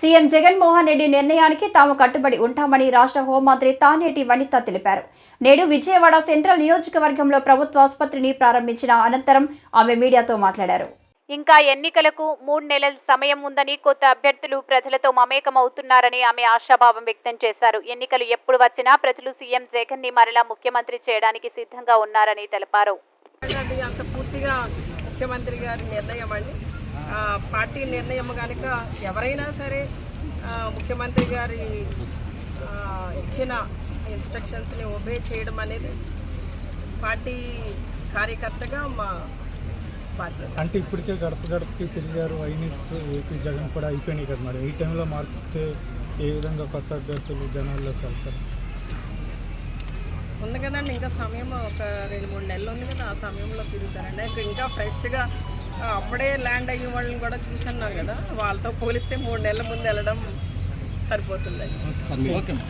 CM Jaganmohan Reddy నిర్ణయానికి తాము కట్టుబడి ఉంటామని రాష్ట్ర హోంమంత్రి తానేటి వనిత తెలిపారు. నేడు విజయవాడ సెంట్రల్ నియోజకవర్గంలో ప్రభుత్వ ఆసుపత్రిని ప్రారంభించిన అనంతరం ఆమె మీడియాతో మాట్లాడారు. ఇంకా ఎన్నికలకు మూడు నెలల సమయం ఉందని కొత్త అభ్యర్థులు ప్రజలతో మమేకమవుతున్నారని ఆమె ఆశాభావం వ్యక్తం చేశారు. ఎన్నికలు ఎప్పుడు వచ్చినా ప్రజలు సీఎం జగన్ని మరలా ముఖ్యమంత్రి చేయడానికి సిద్ధంగా ఉన్నారని తెలిపారు. అది అంత పూర్తిగా ముఖ్యమంత్రి గారి నిర్ణయం అండి. ఆ, పార్టీ నిర్ణయం కనుక ఎవరైనా సరే ముఖ్యమంత్రి గారి ఇచ్చిన ఇన్స్ట్రక్షన్స్ని ఒబే చేయడం అనేది పార్టీ కార్యకర్తగా మా అంటే ఇప్పటికే గడప గడపకి తిరిగారు ఐనిట్స్ ఏపీ జగన్ కూడా అయిపోయినాయి కదా మరి. ఈ టైంలో మార్చితే ఏ విధంగా కొత్త అభ్యర్థులు జనాల్లోకి వెళ్తారు? ఉంది కదండి ఇంకా సమయం ఒక రెండు మూడు నెలలు ఉంది కదా ఆ సమయంలో తిరుగుతారండి. ఇంకా ఫ్రెష్గా అప్పుడే ల్యాండ్ అయ్యే వాళ్ళని కూడా చూసున్నాం కదా వాళ్ళతో పోలిస్తే మూడు నెలల ముందు వెళ్ళడం సరిపోతుందండి